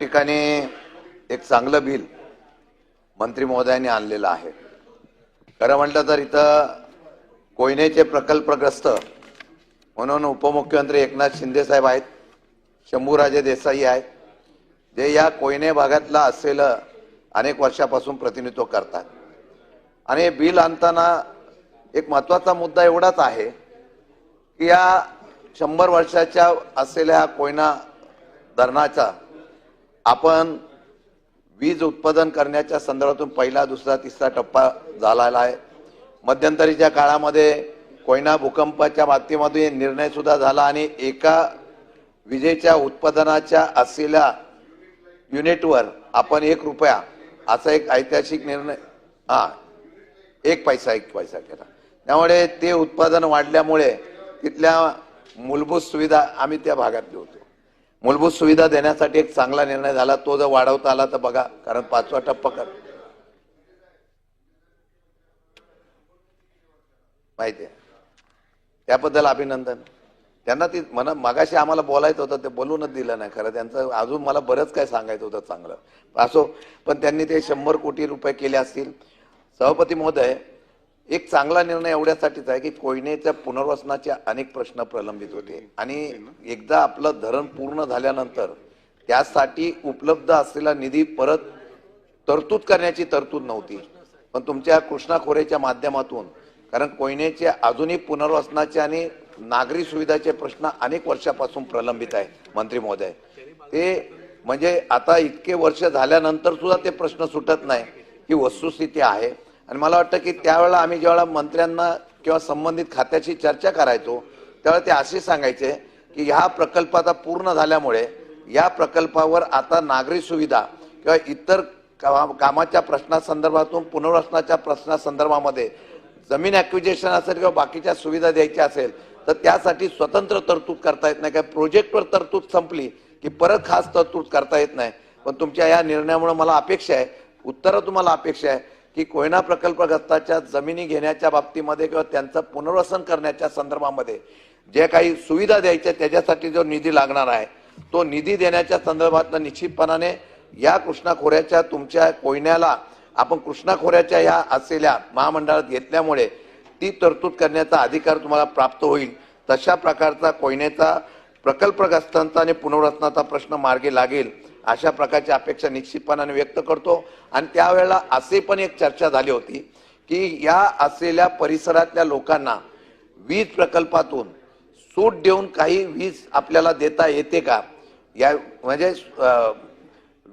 ठिकाणी एक चांगलं बिल मंत्री महोदयांनी आणलेलं आहे. खरं म्हटलं तर इथं कोयनेचे प्रकल्पग्रस्त म्हणून उपमुख्यमंत्री एकनाथ शिंदे साहेब आहेत शंभूराजे देसाई आहेत जे या कोयने भागातला असलेलं अनेक वर्षापासून प्रतिनिधित्व करतात. आणि हे बिल आणताना एक महत्त्वाचा मुद्दा एवढाच आहे की या शंभर वर्षाच्या असलेल्या कोयना धरणाचा आपण वीज उत्पादन करण्याच्या संदर्भातून पहिला दुसरा तिसरा टप्पा झालेला आहे. मध्यंतरीच्या काळामध्ये कोयना भूकंपाच्या बाबतीमध्ये निर्णयसुद्धा झाला आणि एका विजेच्या उत्पादनाच्या असलेल्या युनिटवर आपण एक रुपया असा एक ऐतिहासिक निर्णय हा एक पैसा एक पैसा केला. त्यामुळे ते उत्पादन वाढल्यामुळे तिथल्या मूलभूत सुविधा आम्ही त्या भागात होतो मूलभूत सुविधा देण्यासाठी एक चांगला निर्णय झाला. तो जर वाढवता आला तर बघा कारण पाचवा टप्पा कर. माहिती आहे. त्याबद्दल अभिनंदन. त्यांना ती मना मगाशी आम्हाला बोलायचं होतं ते बोलूनच दिलं नाही. खरं त्यांचं अजून मला बरंच काय सांगायचं होतं चांगलं. असो पण त्यांनी ते शंभर कोटी रुपये केले असतील. सभापती महोदय एक चांगला निर्णय एवढ्यासाठीच आहे की कोयनेच्या पुनर्वसनाचे अनेक प्रश्न प्रलंबित होते. आणि एकदा आपलं धरण पूर्ण झाल्यानंतर त्यासाठी उपलब्ध असलेला निधी परत तरतूद करण्याची तरतूद नव्हती. पण तुमच्या कृष्णा खोरेच्या माध्यमातून कारण कोयनेचे आधुनिक पुनर्वसनाचे आणि नागरी सुविधाचे प्रश्न अनेक वर्षापासून प्रलंबित आहे मंत्री महोदय. ते म्हणजे आता इतके वर्ष झाल्यानंतर सुद्धा ते प्रश्न सुटत नाही ही वस्तुस्थिती आहे. आणि मला वाटतं की त्यावेळेला आम्ही ज्यावेळेला मंत्र्यांना किंवा संबंधित खात्याशी चर्चा करायचो त्यावेळेला ते असे सांगायचे की ह्या प्रकल्प आता पूर्ण झाल्यामुळे या प्रकल्पावर आता नागरी सुविधा किंवा इतर कामाच्या प्रश्नासंदर्भातून पुनर्वसनाच्या प्रश्नासंदर्भामध्ये जमीन ॲक्विजेशन असेल किंवा बाकीच्या सुविधा द्यायच्या असेल तर त्यासाठी स्वतंत्र तरतूद करता येत नाही. काय प्रोजेक्टवर तरतूद संपली की परत खास तरतूद करता येत नाही. पण तुमच्या या निर्णयामुळे मला अपेक्षा आहे. उत्तरं तुम्हाला अपेक्षा आहे. की कोयना प्रकल्पग्रस्ताच्या जमिनी घेण्याच्या बाबतीमध्ये किंवा त्यांचं पुनर्वसन करण्याच्या संदर्भामध्ये जे काही सुविधा द्यायच्या त्याच्यासाठी जो निधी लागणार आहे तो निधी देण्याच्या संदर्भातनं निश्चितपणाने या कृष्णा खोऱ्याच्या तुमच्या कोयन्याला आपण कृष्णा खोऱ्याच्या या असलेल्या महामंडळात घेतल्यामुळे ती तरतूद करण्याचा अधिकार तुम्हाला प्राप्त होईल. तशा प्रकारचा कोयनेचा प्रकल्पग्रस्तांचा आणि पुनर्वसनाचा प्रश्न मार्गी लागेल. अशा प्रकारची अपेक्षा निश्चितपणाने व्यक्त करतो. आणि त्यावेळेला असे पण एक चर्चा झाली होती की या असलेल्या परिसरातल्या लोकांना वीज प्रकल्पातून सूट देऊन काही वीज आपल्याला देता येते का? या म्हणजे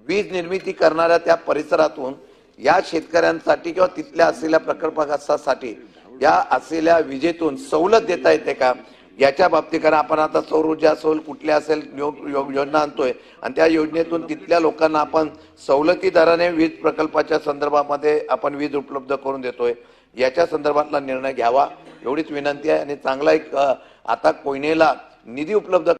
वीज निर्मिती करणाऱ्या त्या परिसरातून या शेतकऱ्यांसाठी किंवा तिथल्या असलेल्या प्रकल्पग्रस्तासाठी या असलेल्या विजेतून सवलत देता येते का? याच्या बाबतीत कारण आपण आता सौर ऊर्जा असेल कुठल्या असेल यो- योजना आणतोय आणि त्या योजनेतून तिथल्या लोकांना आपण सवलती दराने वीज प्रकल्पाच्या संदर्भामध्ये आपण वीज उपलब्ध करून देतोय. याच्या संदर्भातला निर्णय घ्यावा एवढीच विनंती आहे. आणि चांगला एक आता कोयनेला निधी उपलब्ध